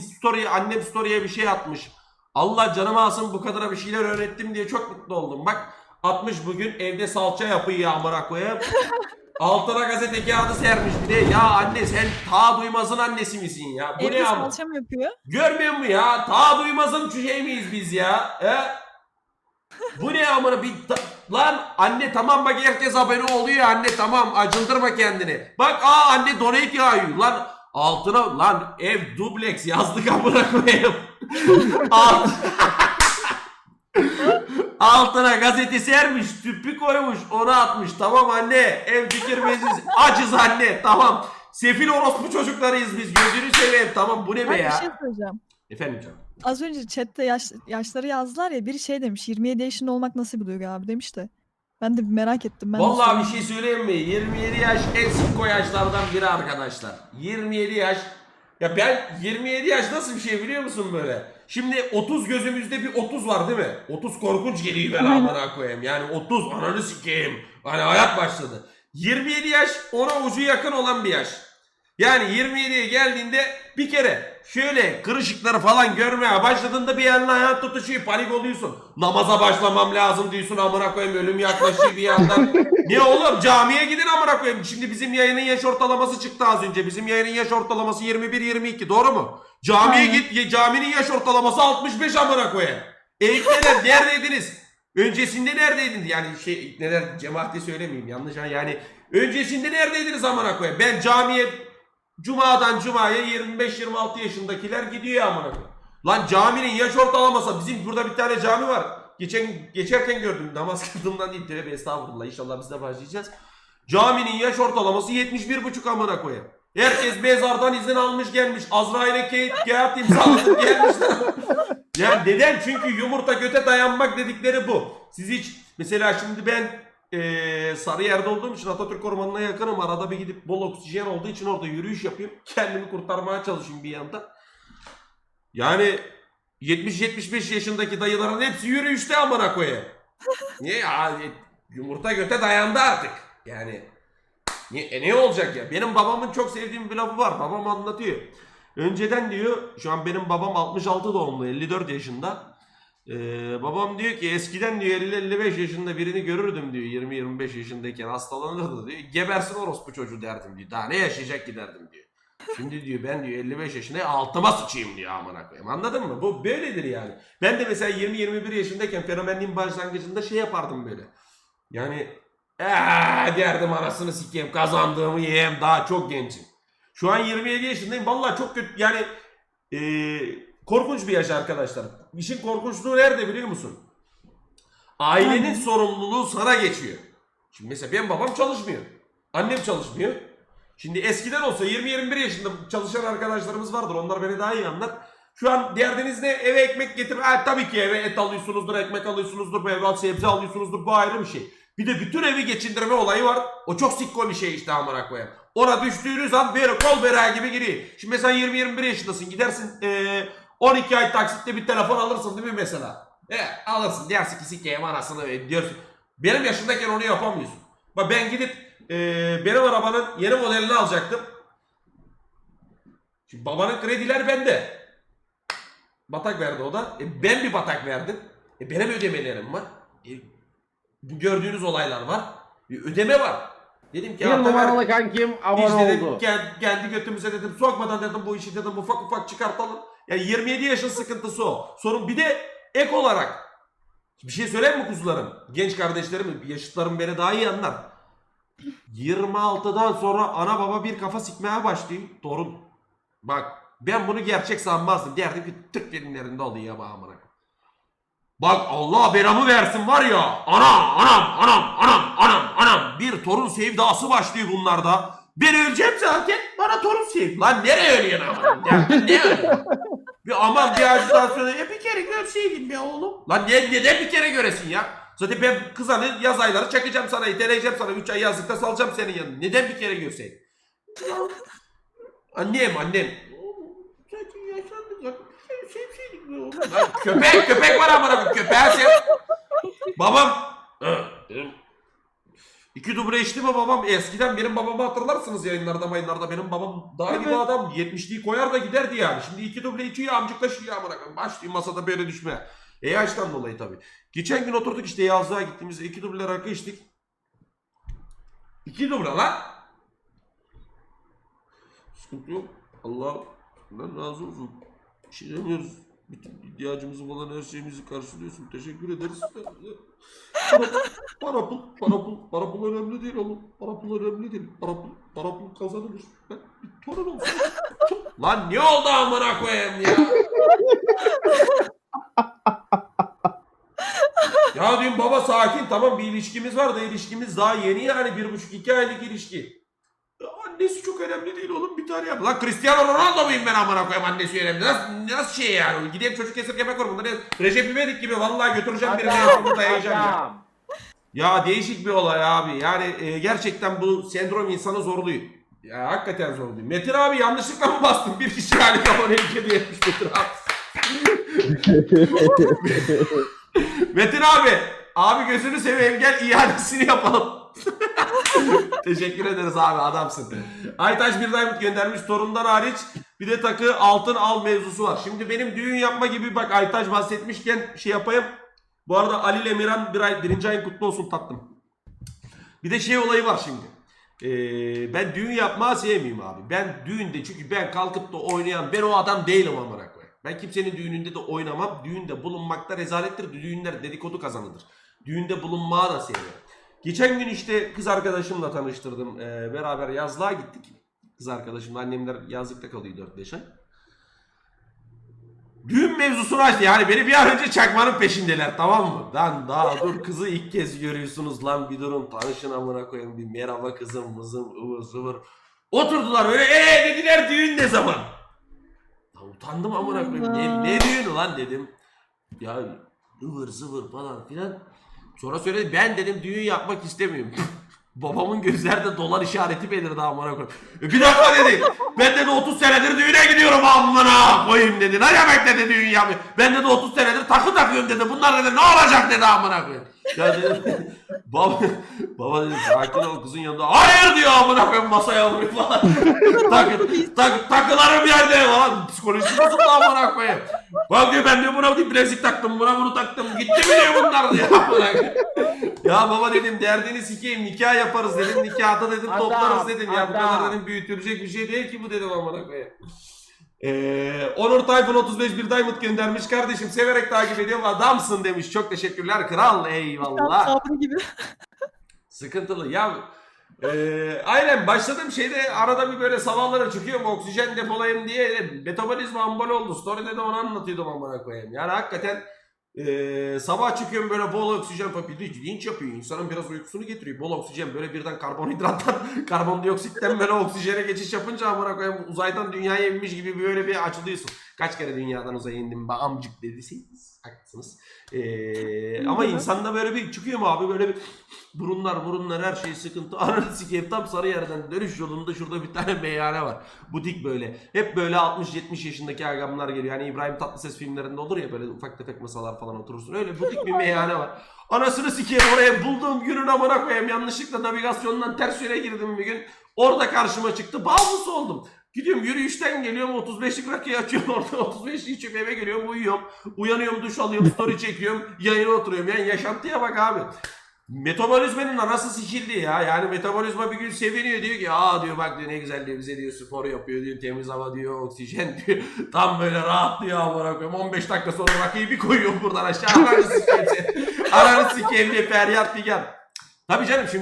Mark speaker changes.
Speaker 1: story, annem story'e bir şey atmış. Allah canıma alsın bu kadara bir şeyler öğrettim diye çok mutlu oldum. Bak atmış bugün evde salça yapıyor amına koyayım. Altına gazete kağıdı sermiş bir de. Ya anne sen ta duymazın annesi misin ya? Bu
Speaker 2: Evde
Speaker 1: ne ama?
Speaker 2: salça mı yapıyor?
Speaker 1: Görmüyor musun ya? Ta duymazın şey miyiz biz ya? He? Bu ne amına bir ta- lan anne tamam bak herkes abone oluyor anne tamam acındırma kendini. Bak aa anne donate yağıyor lan altına lan ev dubleks yazdık amına koyayım. Alt... Altına gazete sermiş, tüpü koymuş, onu atmış. Tamam anne, ev fikir meclis. Acız anne, tamam. Sefil orospu çocuklarıyız biz. Gözünü seveyim. Tamam bu ne
Speaker 2: Ben
Speaker 1: be
Speaker 2: bir
Speaker 1: ya?
Speaker 2: şey söyleyeceğim.
Speaker 1: Efendim canım.
Speaker 2: Az önce chatte yaş, yaşları yazdılar ya biri şey demiş 27 yaşında olmak nasıl bir duygu abi demiş de. Ben de merak ettim. Ben
Speaker 1: Vallahi bir şey söyleyeyim mi? 27 yaş en sık o yaşlardan biri arkadaşlar. 27 yaş. Ya ben 27 yaş nasıl bir şey biliyor musun böyle? Şimdi 30 gözümüzde bir 30 var değil mi? 30 korkunç geliyor ben amına koyayım. Yani 30 ananı sikeyim. Hani hayat başladı. 27 yaş ona ucu yakın olan bir yaş. Yani 27'ye geldiğinde bir kere şöyle kırışıkları falan görmeye başladığında bir yandan hayat tutuşuyor panik oluyorsun. Namaza başlamam lazım diyorsun amına koyayım ölüm yaklaşıyor bir yandan. ne oğlum camiye gidin amına koyayım. Şimdi bizim yayının yaş ortalaması çıktı az önce. Bizim yayının yaş ortalaması 21-22 doğru mu? Camiye git caminin yaş ortalaması 65 amına koyayım. Eğitmeler neredeydiniz? Öncesinde neredeydiniz? Yani şey neler cemaati söylemeyeyim yanlış yani. Öncesinde neredeydiniz amına koyayım? Ben camiye Cuma'dan Cuma'ya 25-26 yaşındakiler gidiyor amına koyayım. Lan caminin yaş ortalaması bizim burada bir tane cami var. Geçen geçerken gördüm namaz kıldığımdan değil tövbe estağfurullah inşallah biz de başlayacağız. Caminin yaş ortalaması 71,5 amına koyayım. Herkes mezardan izin almış gelmiş. Azrail'e kağıt, kağıt imzalatıp gelmişler. yani neden? Çünkü yumurta göte dayanmak dedikleri bu. Siz hiç mesela şimdi ben eee Sarıyer'de olduğum için Atatürk Ormanı'na yakınım. Arada bir gidip bol oksijen olduğu için orada yürüyüş yapayım. Kendimi kurtarmaya çalışayım bir yandan. Yani 70-75 yaşındaki dayıların hepsi yürüyüşte amına koyayım. Niye ya? Yumurta göte dayandı artık. Yani ne, e ne olacak ya? Benim babamın çok sevdiğim bir lafı var. Babam anlatıyor. Önceden diyor, şu an benim babam 66 doğumlu, 54 yaşında. Ee, babam diyor ki eskiden diyor 50-55 yaşında birini görürdüm diyor 20-25 yaşındayken hastalanırdı diyor. Gebersin orospu çocuğu derdim diyor. Daha ne yaşayacak ki derdim diyor. Şimdi diyor ben diyor 55 yaşında altıma sıçayım diyor amına koyayım. Anladın mı? Bu böyledir yani. Ben de mesela 20-21 yaşındayken fenomenliğin başlangıcında şey yapardım böyle. Yani eee derdim anasını sikeyim kazandığımı yiyeyim daha çok gençim. Şu an 27 yaşındayım. Vallahi çok kötü yani eee, korkunç bir yaş arkadaşlar. İşin korkunçluğu nerede biliyor musun? Ailenin sorumluluğu sana geçiyor. Şimdi mesela benim babam çalışmıyor. Annem çalışmıyor. Şimdi eskiden olsa 20-21 yaşında çalışan arkadaşlarımız vardır. Onlar beni daha iyi anlar. Şu an derdiniz ne? Eve ekmek getir. Ha, tabii ki eve et alıyorsunuzdur, ekmek alıyorsunuzdur, meyve sebze alıyorsunuzdur. Bu ayrı bir şey. Bir de bütün evi geçindirme olayı var. O çok sikko bir şey işte amına koyayım. Ona düştüğünüz an böyle kol berağı gibi giriyor. Şimdi mesela 20-21 yaşındasın. Gidersin eee 12 ay taksitle bir telefon alırsın değil mi mesela? E, alırsın dersin ki sikeyim anasını ve diyorsun. Benim yaşındayken onu yapamıyorsun. Bak ben gidip eee, benim arabanın yeni modelini alacaktım. Şimdi babanın krediler bende. Batak verdi o da. E, ben bir batak verdim. E, benim ödemelerim var. E, bu gördüğünüz olaylar var. E, ödeme var. Dedim ki
Speaker 3: Bir
Speaker 1: "Ataber,
Speaker 3: numaralı kankim abone
Speaker 1: dedim,
Speaker 3: oldu.
Speaker 1: gel, geldi götümüze dedim sokmadan dedim bu işi dedim ufak ufak çıkartalım. Yani 27 yaşın sıkıntısı o. Sorun bir de ek olarak bir şey söyleyeyim mi kuzularım? Genç kardeşlerim, yaşıtlarım beni daha iyi anlar. 26'dan sonra ana baba bir kafa sikmeye başlıyor. Torun. Bak ben bunu gerçek sanmazdım. Derdim ki tık elinlerinde oluyor bana amına. Bak Allah belamı versin var ya. Anam anam anam anam anam anam. Bir torun sevdası başlıyor bunlarda. Ben öleceğim zaten. Bana torun sev. Lan nereye ölüyorsun? Derdin ne ölüyorsun? Bir aman bir ajitasyon. Ya bir kere görseydin be oğlum. Lan ne, neden bir kere göresin ya? Zaten ben kızanı yaz ayları çakacağım sana. iteleyeceğim sana. 3 ay yazlıkta salacağım senin yanına. Neden bir kere görseydin? Annem annem. Zaten yaşlandık ya. Sev- Sevseydik be oğlum. Lan köpek köpek var amına koyayım. Köpeğe sev. Babam. "Hı, dedim, İki duble içti mi babam? Eskiden benim babamı hatırlarsınız yayınlarda mayınlarda. Benim babam daha
Speaker 2: Evet.
Speaker 1: adam. 70'liği koyar da giderdi yani. Şimdi iki duble içiyor amcıklaşıyor amına koyayım. Başlayayım masada böyle düşme. E yaştan dolayı tabii. Geçen gün oturduk işte yazlığa gittiğimizde iki duble rakı içtik. İki duble lan. Sıkıntı yok. Allah ben razı olsun. Bir şey demiyoruz. Bütün ihtiyacımızı olan her şeyimizi karşılıyorsun. Teşekkür ederiz. Para, para pul, para pul, para pul önemli değil oğlum. Para pul önemli değil. Para pul, para pul kazanılır. Ben bir torun olsun. Lan ne oldu amına koyayım ya? ya diyorum baba sakin tamam bir ilişkimiz var da ilişkimiz daha yeni yani bir buçuk iki aylık ilişki. Annesi çok önemli değil oğlum bir tane yap. Lan Cristiano Ronaldo muyum ben amına koyayım annesi önemli. Nasıl, nasıl şey yani? Gideyim çocuk esirgemek var bunları. Recep İvedik gibi vallahi götüreceğim birini yapımı dayayacağım ya.
Speaker 3: Adam.
Speaker 1: Ya değişik bir olay abi. Yani e, gerçekten bu sendrom insanı zorluyor. Ya hakikaten zorluyor. Metin abi yanlışlıkla mı bastın? Bir kişi yani aboneye hediye etmiş Metin abi. Metin abi. Abi gözünü seveyim gel iadesini yapalım. Teşekkür ederiz abi adamsın. Aytaç bir diamond göndermiş torundan hariç bir de takı altın al mevzusu var. Şimdi benim düğün yapma gibi bak Aytaç bahsetmişken şey yapayım. Bu arada Ali ile Miran bir ay, birinci ayın kutlu olsun tatlım. Bir de şey olayı var şimdi. Ee, ben düğün yapmayı sevmiyorum abi. Ben düğünde çünkü ben kalkıp da oynayan ben o adam değilim amına koyayım. Ben kimsenin düğününde de oynamam. Düğünde bulunmakta rezalettir. Düğünler dedikodu kazanıdır. Düğünde bulunmağı da sevmiyorum. Geçen gün işte kız arkadaşımla tanıştırdım. Ee, beraber yazlığa gittik. Kız arkadaşımla annemler yazlıkta kalıyor 4-5 ay. Düğün mevzusunu açtı. Yani beni bir an önce çakmanın peşindeler tamam mı? Lan daha dur kızı ilk kez görüyorsunuz lan bir durun tanışın amına koyayım bir merhaba kızım mızım ıvır zıvır. Oturdular öyle ee dediler düğün ne zaman? Lan utandım amına koyayım. Ne, ne düğünü lan dedim. Ya ıvır zıvır falan filan. Sonra söyledi ben dedim düğün yapmak istemiyorum. Babamın gözlerde dolar işareti belirdi amına koyayım. E, Bir dakika dedi. Ben dedi 30 senedir düğüne gidiyorum amına koyayım dedi. Ne demek dedi düğün yapıyor. Ben dedi 30 senedir takı takıyorum dedi. Bunlar dedi ne olacak dedi amına koyayım. Ya dedim baba, baba dedi sakin ol kızın yanında. Hayır diyor amına koyayım masaya vuruyor falan. takı, takı, takılarım yerde falan. Psikolojisi bozuldu amına koyayım. Bak diyor ben diyor buna bir bilezik taktım buna bunu taktım. Gitti mi diyor bunlar diyor. amına ya baba dedim derdini sikeyim nikah yaparız dedim. Nikahda dedim toplarız dedim. Ya bu kadar dedim büyütülecek bir şey değil ki bu dedim amına koyayım. Ee, Onur Tayfun 35 bir diamond göndermiş. Kardeşim severek takip ediyorum. Adamsın demiş. Çok teşekkürler kral. Eyvallah.
Speaker 2: Sabrı gibi.
Speaker 1: sıkıntılı. Ya e, aynen başladığım şeyde arada bir böyle sabahlara çıkıyorum oksijen depolayayım diye. Metabolizma ambal oldu. Story'de de onu anlatıyordum amına koyayım. Yani hakikaten e, sabah çıkıyorum böyle bol oksijen papi linç yapıyor. İnsanın biraz uykusunu getiriyor. Bol oksijen. Böyle birden karbonhidrattan karbondioksitten böyle oksijene geçiş yapınca amına koyayım uzaydan dünyaya inmiş gibi böyle bir açılıyorsun. Kaç kere dünyadan uzaya indim be amcık dediyseniz haklısınız. Ee, ama insanda böyle bir çıkıyor mu abi böyle bir burunlar burunlar her şey sıkıntı. Ananı sikeyim tam sarı yerden dönüş yolunda şurada bir tane meyhane var. Butik böyle. Hep böyle 60-70 yaşındaki adamlar geliyor. Yani İbrahim Tatlıses filmlerinde olur ya böyle ufak tefek masalar falan oturursun. Öyle butik bir meyhane var. Anasını sikeyim oraya bulduğum günün amına koyayım. Yanlışlıkla navigasyondan ters yöne girdim bir gün. Orada karşıma çıktı. Bağımlısı oldum. Gidiyorum yürüyüşten geliyorum 35'lik rakıyı açıyorum orada 35 içip eve geliyorum uyuyorum. Uyanıyorum duş alıyorum story çekiyorum yayına oturuyorum. Yani yaşantıya bak abi. Metabolizmanın anası sikildi ya. Yani metabolizma bir gün seviniyor diyor ki aa diyor bak diyor ne güzel diyor bize diyor spor yapıyor diyor temiz hava diyor oksijen diyor. Tam böyle rahat diyor amına koyayım 15 dakika sonra rakıyı bir koyuyorum buradan aşağı. Ananı sikeyim seni. Ananı sikeyim diye feryat figan. Tabii canım şimdi